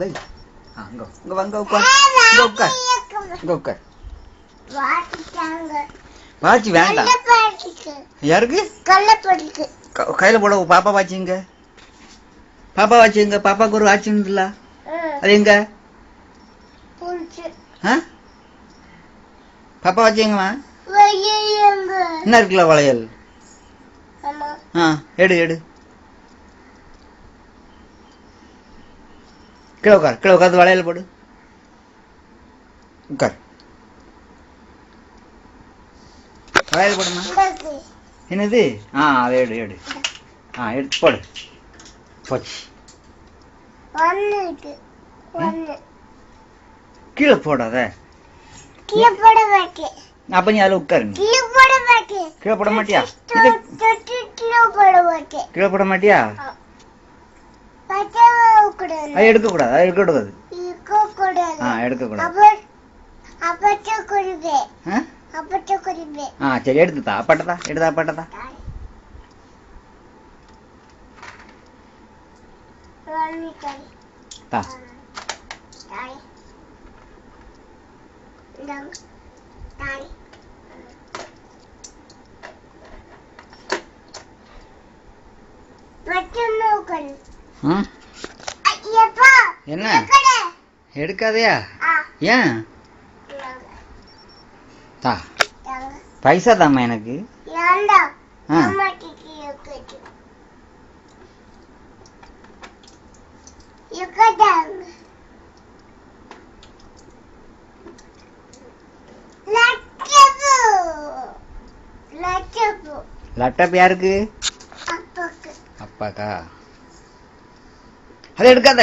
வை இங்க வாங்க உட்கார். இங்க உட்கார். இங்க உட்கார். வாட்சி வேண்டாம். யாருக்கு? கையில போட பாப்பா வாட்சிங்க பாப்பா வாட்சிங்க பாப்பாக்கு ஒரு வாட்சி உண்டுல. அது எங்க? பாப்பா வாட்சிங்கம்மா வையங்க என்ன இருக்குல்ல வளையல்? ஆ எடு எடு. கீழே உட்கார் கீழே உட்காந்து வளையல் போடு. உட்கார். வளையல் போடுமா. என்னது? ஆ அதை எடு எடு. ஆ எடுத்து போடு. போச்சு. கீழே போடாத கீழே போட மாட்டேன் அப்ப நீ அதில் உட்காருங்க கீழே போட மாட்டேன் கீழே போட மாட்டியா? கீழே போட மாட்டியா? அது எடுக்கக்கூடாது அது எடுக்கக்கூடாது இருக்க கூடாது ஆ எடுக்கக்கூடாது அப்ப அப்பச்ச குடிப்பேன் ஆ அப்பச்ச குடிப்பேன் ஆ சரி எடுத்துதா அப்பாட்டதா எடுத்தா அப்பாட்டதா ராணி தாய் தா தாய் இந்தாங்க என்ன? எடுக்காதயா? ஏன்? தா. பைசா தாம்மா எனக்கு. லேப்டாப் யாருக்கு? அப்பாக்கு? അതെടുക്കാൻ